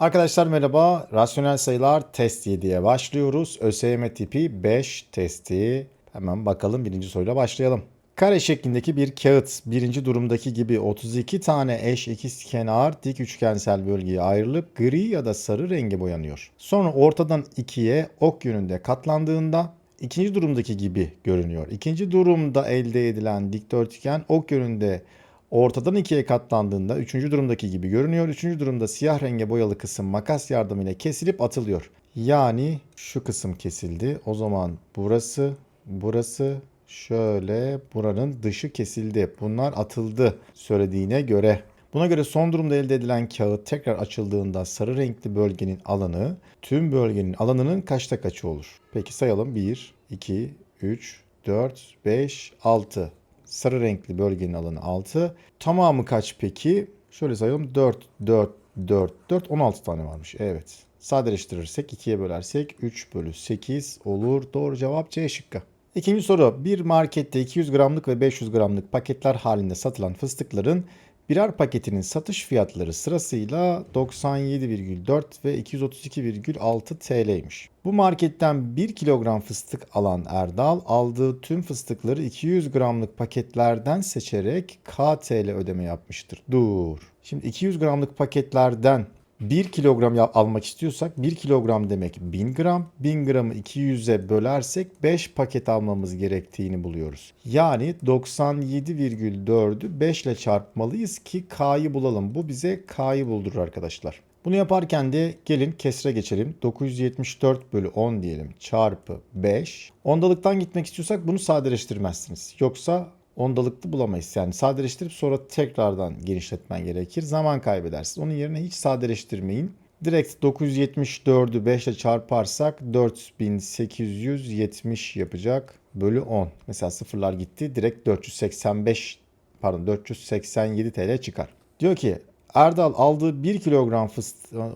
Arkadaşlar merhaba. Rasyonel sayılar test 7'ye başlıyoruz. ÖSYM tipi 5 testi. Hemen bakalım birinci soruyla başlayalım. Kare şeklindeki bir kağıt birinci durumdaki gibi 32 tane eş ikizkenar dik üçgensel bölgeye ayrılıp gri ya da sarı renge boyanıyor. Sonra ortadan ikiye ok yönünde katlandığında ikinci durumdaki gibi görünüyor. İkinci durumda elde edilen dikdörtgen ok yönünde ortadan ikiye katlandığında üçüncü durumdaki gibi görünüyor. Üçüncü durumda siyah renge boyalı kısım makas yardımıyla kesilip atılıyor. Yani şu kısım kesildi. O zaman burası, burası şöyle buranın dışı kesildi. Bunlar atıldı söylediğine göre. Buna göre son durumda elde edilen kağıt tekrar açıldığında sarı renkli bölgenin alanı tüm bölgenin alanının kaçta kaçı olur? Peki sayalım. 1, 2, 3, 4, 5, 6. Sarı renkli bölgenin alanı 6. Tamamı kaç peki? Şöyle sayalım. 4, 4, 4, 4, 16 tane varmış. Evet. Sadeleştirirsek 2'ye bölersek 3 bölü 8 olur. Doğru cevap C şıkkı. İkinci soru. Bir markette 200 gramlık ve 500 gramlık paketler halinde satılan fıstıkların birer paketinin satış fiyatları sırasıyla 97,4 ve 232,6 TL'ymiş. Bu marketten 1 kilogram fıstık alan Erdal aldığı tüm fıstıkları 200 gramlık paketlerden seçerek KTL ödeme yapmıştır. Dur. Şimdi 200 gramlık paketlerden 1 kilogram almak istiyorsak 1 kilogram demek 1000 gram. 1000 gramı 200'e bölersek 5 paket almamız gerektiğini buluyoruz. Yani 97,4'ü 5 ile çarpmalıyız ki K'yı bulalım. Bu bize K'yı buldurur arkadaşlar. Bunu yaparken de gelin kesre geçelim. 974 bölü 10 diyelim çarpı 5. Ondalıktan gitmek istiyorsak bunu sadeleştirmezsiniz. Yoksa ondalıklı bulamayız. Yani sadeleştirip sonra tekrardan genişletmen gerekir. Zaman kaybedersin. Onun yerine hiç sadeleştirmeyin. Direkt 974'ü 5 ile çarparsak 4870 yapacak bölü 10. Mesela sıfırlar gitti. Direkt 485 pardon 487 TL çıkar. Diyor ki Erdal aldığı 1 kilogram fıstığı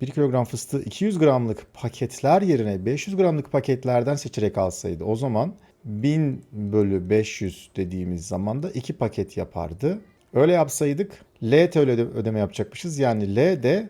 1 kilogram fıstığı 200 gramlık paketler yerine 500 gramlık paketlerden seçerek alsaydı o zaman 1000 bölü 500 dediğimiz zaman da 2 paket yapardı. Öyle yapsaydık L TL öde- ödeme yapacakmışız. Yani L de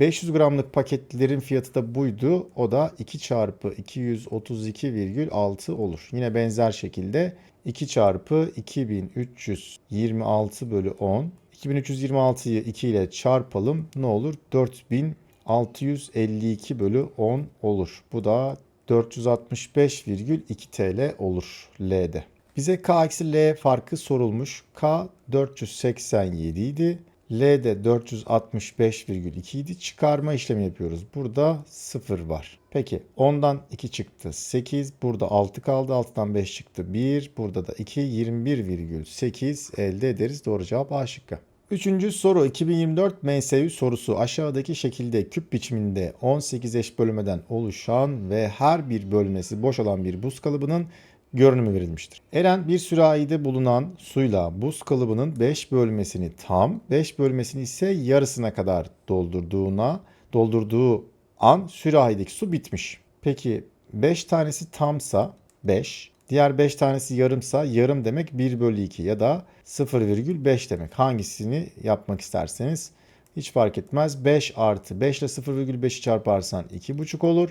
500 gramlık paketlerin fiyatı da buydu. O da 2 çarpı 232,6 olur. Yine benzer şekilde 2 çarpı 2326 bölü 10. 2326'yı 2 ile çarpalım. Ne olur? 4652 bölü 10 olur. Bu da 465,2 TL olur L'de. Bize K L farkı sorulmuş. K 487 idi. L'de 465,2 idi. Çıkarma işlemi yapıyoruz. Burada 0 var. Peki 10'dan 2 çıktı 8. Burada 6 kaldı. 6'dan 5 çıktı 1. Burada da 2 21,8 elde ederiz. Doğru cevap A şıkkı. Üçüncü soru 2024 MSÜ sorusu aşağıdaki şekilde küp biçiminde 18 eş bölmeden oluşan ve her bir bölmesi boş olan bir buz kalıbının görünümü verilmiştir. Eren bir sürahide bulunan suyla buz kalıbının 5 bölmesini tam, 5 bölmesini ise yarısına kadar doldurduğuna, doldurduğu an sürahideki su bitmiş. Peki 5 tanesi tamsa 5, diğer 5 tanesi yarımsa yarım demek 1 bölü 2 ya da 0,5 demek. Hangisini yapmak isterseniz hiç fark etmez. 5 artı 5 ile 0,5'i çarparsan 2,5 olur.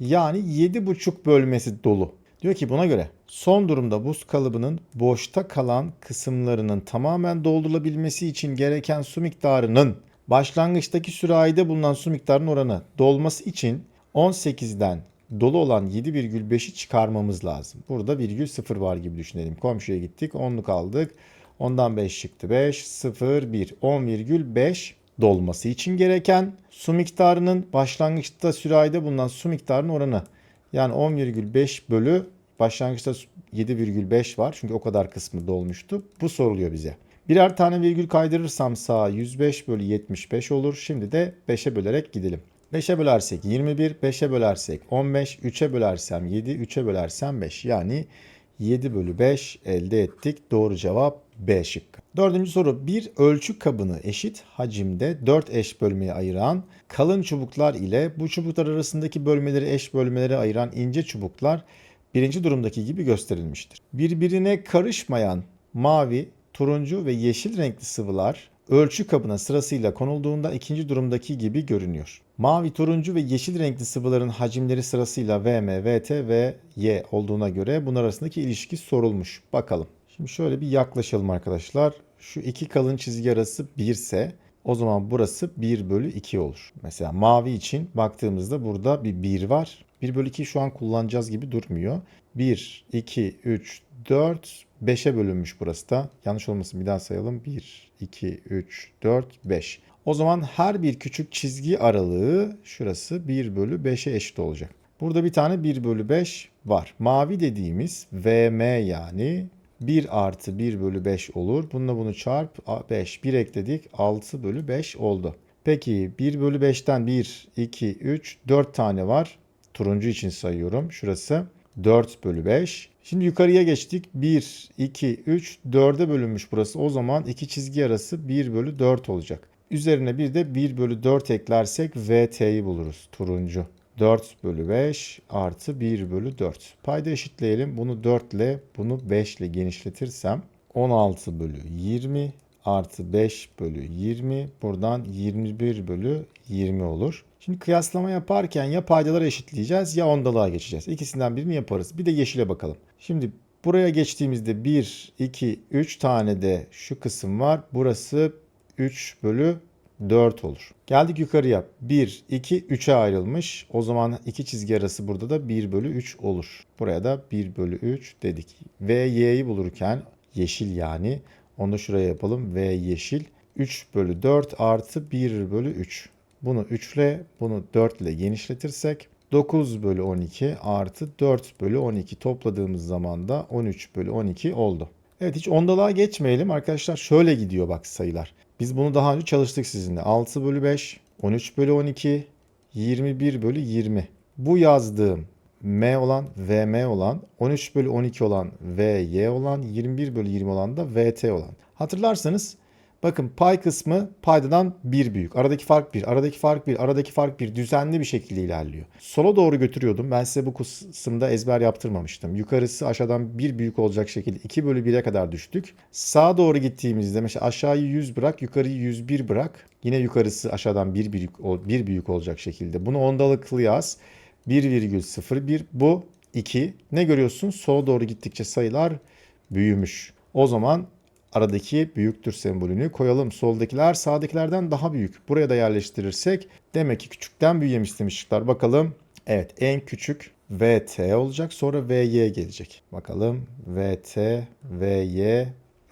Yani 7,5 bölmesi dolu. Diyor ki buna göre son durumda buz kalıbının boşta kalan kısımlarının tamamen doldurulabilmesi için gereken su miktarının başlangıçtaki sürahide bulunan su miktarının oranı dolması için 18'den dolu olan 7,5'i çıkarmamız lazım. Burada virgül 0 var gibi düşünelim. Komşuya gittik 10'luk aldık. Ondan 5 çıktı 5, 0, 1. 10,5 dolması için gereken su miktarının başlangıçta sürahide bulunan su miktarının oranı. Yani 10,5 bölü başlangıçta 7,5 var. Çünkü o kadar kısmı dolmuştu. Bu soruluyor bize. Birer tane virgül kaydırırsam sağa 105 bölü 75 olur. Şimdi de 5'e bölerek gidelim. 5'e bölersek 21, 5'e bölersek 15, 3'e bölersem 7, 3'e bölersem 5. Yani 7 bölü 5 elde ettik. Doğru cevap B şıkkı. Dördüncü soru. Bir ölçü kabını eşit hacimde 4 eş bölmeye ayıran kalın çubuklar ile bu çubuklar arasındaki bölmeleri eş bölmelere ayıran ince çubuklar birinci durumdaki gibi gösterilmiştir. Birbirine karışmayan mavi, turuncu ve yeşil renkli sıvılar ölçü kabına sırasıyla konulduğunda ikinci durumdaki gibi görünüyor. Mavi, turuncu ve yeşil renkli sıvıların hacimleri sırasıyla VM, VT ve Y olduğuna göre bunlar arasındaki ilişki sorulmuş. Bakalım. Şimdi şöyle bir yaklaşalım arkadaşlar. Şu iki kalın çizgi arası 1 ise o zaman burası 1 bölü 2 olur. Mesela mavi için baktığımızda burada bir 1 var. 1 bölü 2 şu an kullanacağız gibi durmuyor. 1, 2, 3, 4, 5'e bölünmüş burası da. Yanlış olmasın bir daha sayalım. 1, 2, 3, 4, 5. O zaman her bir küçük çizgi aralığı şurası 1 bölü 5'e eşit olacak. Burada bir tane 1 bölü 5 var. Mavi dediğimiz VM yani 1 artı 1 bölü 5 olur. Bununla bunu çarp 5. 1 ekledik 6 bölü 5 oldu. Peki 1 bölü 5'ten 1, 2, 3, 4 tane var. Turuncu için sayıyorum. Şurası 4 bölü 5. Şimdi yukarıya geçtik. 1, 2, 3, 4'e bölünmüş burası. O zaman iki çizgi arası 1 bölü 4 olacak. Üzerine bir de 1 bölü 4 eklersek VT'yi buluruz. Turuncu. 4 bölü 5 artı 1 bölü 4. Payda eşitleyelim. Bunu 4 ile bunu 5 ile genişletirsem 16 bölü 20 artı 5 bölü 20 buradan 21 bölü 20 olur. Şimdi kıyaslama yaparken ya paydaları eşitleyeceğiz ya ondalığa geçeceğiz. İkisinden birini yaparız. Bir de yeşile bakalım. Şimdi buraya geçtiğimizde 1, 2, 3 tane de şu kısım var. Burası 3 bölü 4 olur. Geldik yukarıya. 1, 2, 3'e ayrılmış. O zaman iki çizgi arası burada da 1 bölü 3 olur. Buraya da 1 bölü 3 dedik. V, Y'yi bulurken yeşil yani. Onu şuraya yapalım. V yeşil. 3 bölü 4 artı 1 bölü 3. Bunu 3 ile bunu 4 ile genişletirsek 9 bölü 12 artı 4 bölü 12 topladığımız zaman da 13 bölü 12 oldu. Evet hiç ondalığa geçmeyelim arkadaşlar. Şöyle gidiyor bak sayılar. Biz bunu daha önce çalıştık sizinle. 6 bölü 5, 13 bölü 12, 21 bölü 20. Bu yazdığım M olan, VM olan, 13 bölü 12 olan, VY olan, 21 bölü 20 olan da VT olan. Hatırlarsanız bakın pay kısmı paydadan 1 büyük. Aradaki fark 1, aradaki fark 1, aradaki fark 1 düzenli bir şekilde ilerliyor. Sola doğru götürüyordum. Ben size bu kısımda ezber yaptırmamıştım. Yukarısı aşağıdan 1 büyük olacak şekilde 2 bölü 1'e kadar düştük. Sağa doğru gittiğimizde mesela aşağıyı 100 bırak, yukarıyı 101 bırak. Yine yukarısı aşağıdan 1 büyük, 1 büyük olacak şekilde. Bunu ondalıklı yaz. 1,01 bu 2. Ne görüyorsun? Sola doğru gittikçe sayılar büyümüş. O zaman aradaki büyüktür sembolünü koyalım. Soldakiler sağdakilerden daha büyük. Buraya da yerleştirirsek demek ki küçükten büyüyen istemiş ışıklar. Bakalım. Evet en küçük VT olacak. Sonra VY gelecek. Bakalım VT, VY.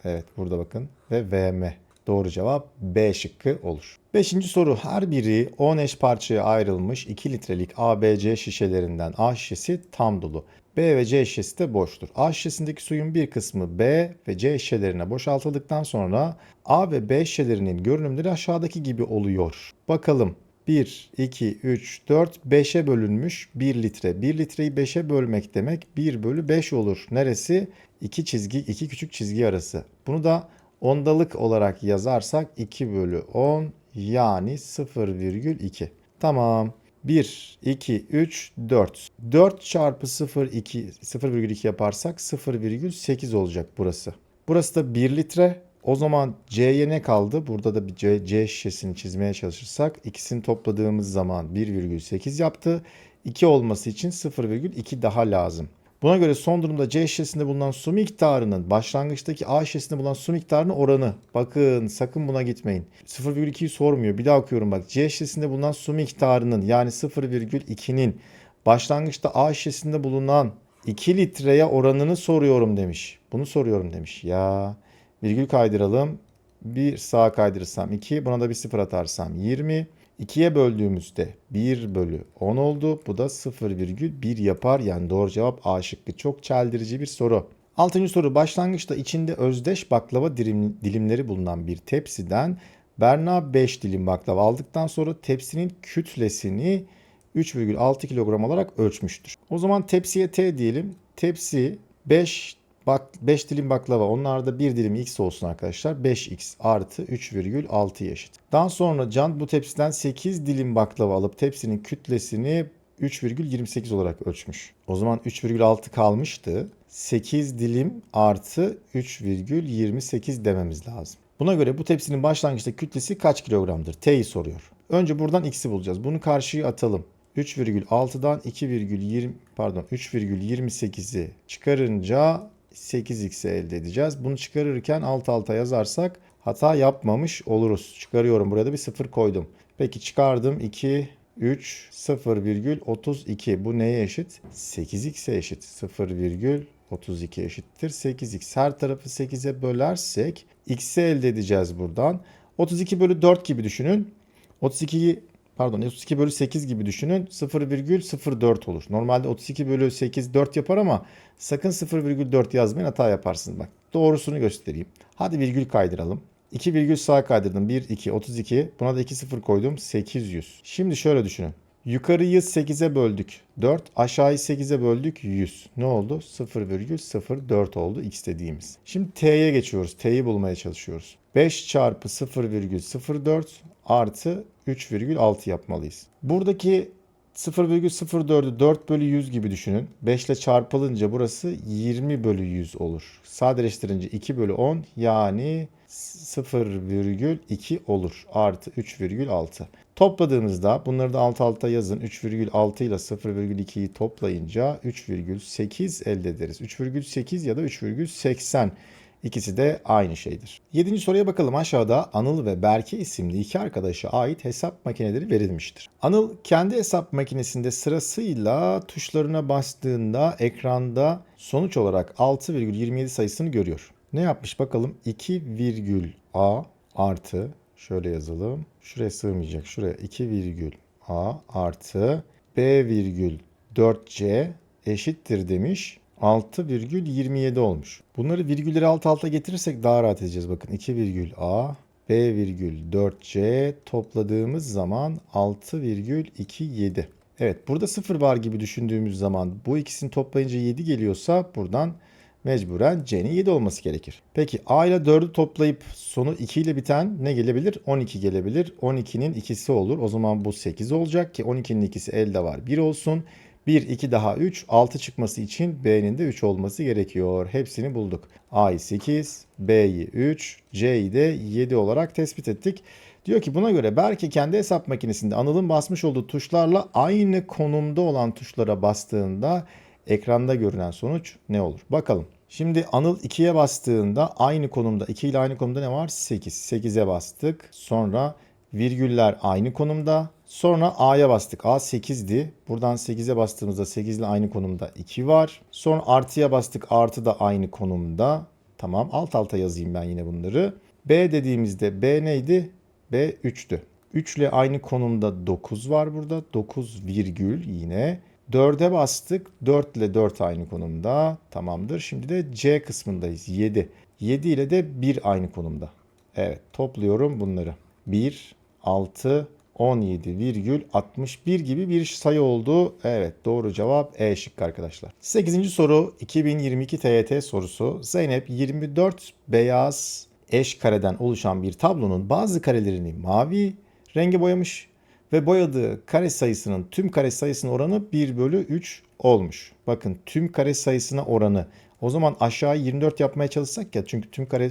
Evet burada bakın. Ve VM. Doğru cevap B şıkkı olur. Beşinci soru her biri 10 eş parçaya ayrılmış 2 litrelik ABC şişelerinden A şişesi tam dolu. B ve C şişesi de boştur. A şişesindeki suyun bir kısmı B ve C şişelerine boşaltıldıktan sonra A ve B şişelerinin görünümleri aşağıdaki gibi oluyor. Bakalım 1, 2, 3, 4, 5'e bölünmüş 1 litre. 1 litreyi 5'e bölmek demek 1 bölü 5 olur. Neresi? 2 çizgi, 2 küçük çizgi arası. Bunu da ondalık olarak yazarsak 2 bölü 10 yani 0,2. Tamam. 1, 2, 3, 4. 4 çarpı 0, 2, 0,2 yaparsak 0,8 olacak burası. Burası da 1 litre. O zaman C'ye ne kaldı? Burada da bir C, C şişesini çizmeye çalışırsak ikisini topladığımız zaman 1,8 yaptı. 2 olması için 0,2 daha lazım. Buna göre son durumda C şişesinde bulunan su miktarının başlangıçtaki A şişesinde bulunan su miktarının oranı. Bakın sakın buna gitmeyin. 0,2'yi sormuyor. Bir daha okuyorum bak. C şişesinde bulunan su miktarının yani 0,2'nin başlangıçta A şişesinde bulunan 2 litreye oranını soruyorum demiş. Bunu soruyorum demiş. Ya virgül kaydıralım. Bir sağa kaydırırsam 2. Buna da bir sıfır atarsam 20. 2'ye böldüğümüzde 1 bölü 10 oldu. Bu da 0,1 yapar. Yani doğru cevap A şıkkı. Çok çeldirici bir soru. Altıncı soru başlangıçta içinde özdeş baklava dilim, dilimleri bulunan bir tepsiden Berna 5 dilim baklava aldıktan sonra tepsinin kütlesini 3,6 kilogram olarak ölçmüştür. O zaman tepsiye T diyelim. Tepsi 5 Bak 5 dilim baklava onlarda bir dilim x olsun arkadaşlar. 5x artı 3,6 eşit. Daha sonra Can bu tepsiden 8 dilim baklava alıp tepsinin kütlesini 3,28 olarak ölçmüş. O zaman 3,6 kalmıştı. 8 dilim artı 3,28 dememiz lazım. Buna göre bu tepsinin başlangıçta kütlesi kaç kilogramdır? T'yi soruyor. Önce buradan x'i bulacağız. Bunu karşıya atalım. 3,6'dan 2,20 pardon 3,28'i çıkarınca 8x'i elde edeceğiz. Bunu çıkarırken alt alta yazarsak hata yapmamış oluruz. Çıkarıyorum buraya da bir sıfır koydum. Peki çıkardım 2 3 0,32 bu neye eşit? 8x'e eşit. 0,32 eşittir 8x. Her tarafı 8'e bölersek x'i elde edeceğiz buradan. 32 bölü 4 gibi düşünün. 32'yi pardon 32 bölü 8 gibi düşünün 0,04 olur. Normalde 32 bölü 8 4 yapar ama sakın 0,4 yazmayın hata yaparsınız. Bak doğrusunu göstereyim. Hadi virgül kaydıralım. 2 virgül sağa kaydırdım. 1, 2, 32. Buna da 2 sıfır koydum. 800. Şimdi şöyle düşünün. Yukarıyı 8'e böldük 4. Aşağıyı 8'e böldük 100. Ne oldu? 0,04 oldu x dediğimiz. Şimdi t'ye geçiyoruz. T'yi bulmaya çalışıyoruz. 5 çarpı 0,04 artı 3,6 yapmalıyız. Buradaki 0,04'ü 4 bölü 100 gibi düşünün. 5 ile çarpılınca burası 20 bölü 100 olur. Sadeleştirince 2 bölü 10 yani 0,2 olur. Artı 3,6. Topladığımızda bunları da alt alta yazın. 3,6 ile 0,2'yi toplayınca 3,8 elde ederiz. 3,8 ya da 3,80 İkisi de aynı şeydir. Yedinci soruya bakalım. Aşağıda Anıl ve Berke isimli iki arkadaşa ait hesap makineleri verilmiştir. Anıl kendi hesap makinesinde sırasıyla tuşlarına bastığında ekranda sonuç olarak 6,27 sayısını görüyor. Ne yapmış bakalım? 2 virgül A artı şöyle yazalım. Şuraya sığmayacak. Şuraya 2 virgül A artı B virgül 4C eşittir demiş. 6,27 olmuş. Bunları virgülleri alt alta getirirsek daha rahat edeceğiz. Bakın 2 virgül A, B virgül 4C topladığımız zaman 6,27. Evet burada 0 var gibi düşündüğümüz zaman bu ikisini toplayınca 7 geliyorsa buradan mecburen C'nin 7 olması gerekir. Peki A ile 4'ü toplayıp sonu 2 ile biten ne gelebilir? 12 gelebilir. 12'nin ikisi olur. O zaman bu 8 olacak ki 12'nin ikisi elde var. 1 olsun. 1, 2 daha 3, 6 çıkması için B'nin de 3 olması gerekiyor. Hepsini bulduk. A'yı 8, B'yi 3, C'yi de 7 olarak tespit ettik. Diyor ki buna göre Berke kendi hesap makinesinde Anıl'ın basmış olduğu tuşlarla aynı konumda olan tuşlara bastığında ekranda görünen sonuç ne olur? Bakalım. Şimdi Anıl 2'ye bastığında aynı konumda 2 ile aynı konumda ne var? 8. 8'e bastık. Sonra virgüller aynı konumda. Sonra A'ya bastık. A 8'di. Buradan 8'e bastığımızda 8 ile aynı konumda 2 var. Sonra artıya bastık. Artı da aynı konumda. Tamam alt alta yazayım ben yine bunları. B dediğimizde B neydi? B 3'tü. 3 ile aynı konumda 9 var burada. 9 virgül yine. 4'e bastık. 4 ile 4 aynı konumda. Tamamdır. Şimdi de C kısmındayız. 7. 7 ile de 1 aynı konumda. Evet topluyorum bunları. 1, 6, 17,61 gibi bir sayı oldu. Evet doğru cevap E şıkkı arkadaşlar. 8. soru 2022 TYT sorusu. Zeynep 24 beyaz eş kareden oluşan bir tablonun bazı karelerini mavi renge boyamış ve boyadığı kare sayısının tüm kare sayısının oranı 1 bölü 3 olmuş. Bakın tüm kare sayısına oranı. O zaman aşağı 24 yapmaya çalışsak ya çünkü tüm kare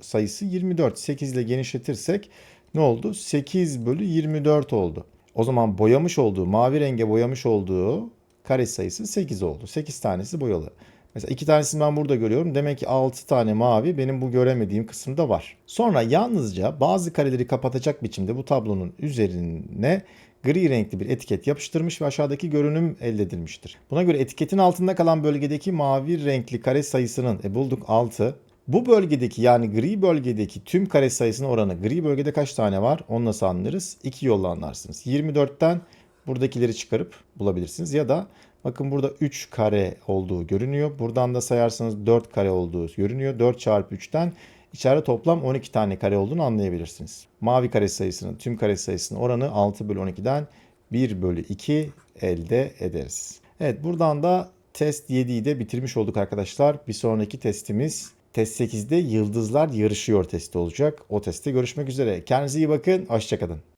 sayısı 24. 8 ile genişletirsek ne oldu? 8 bölü 24 oldu. O zaman boyamış olduğu, mavi renge boyamış olduğu kare sayısı 8 oldu. 8 tanesi boyalı. Mesela iki tanesini ben burada görüyorum. Demek ki 6 tane mavi benim bu göremediğim kısımda var. Sonra yalnızca bazı kareleri kapatacak biçimde bu tablonun üzerine gri renkli bir etiket yapıştırmış ve aşağıdaki görünüm elde edilmiştir. Buna göre etiketin altında kalan bölgedeki mavi renkli kare sayısının e bulduk 6. Bu bölgedeki yani gri bölgedeki tüm kare sayısının oranı gri bölgede kaç tane var? Onu nasıl anlarız? İki yolla anlarsınız. 24'ten buradakileri çıkarıp bulabilirsiniz. Ya da bakın burada 3 kare olduğu görünüyor. Buradan da sayarsanız 4 kare olduğu görünüyor. 4 çarpı 3'ten içeride toplam 12 tane kare olduğunu anlayabilirsiniz. Mavi kare sayısının tüm kare sayısının oranı 6 bölü 12'den 1 bölü 2 elde ederiz. Evet buradan da test 7'yi de bitirmiş olduk arkadaşlar. Bir sonraki testimiz Test 8'de Yıldızlar Yarışıyor testi olacak. O testte görüşmek üzere. Kendinize iyi bakın. Hoşçakalın.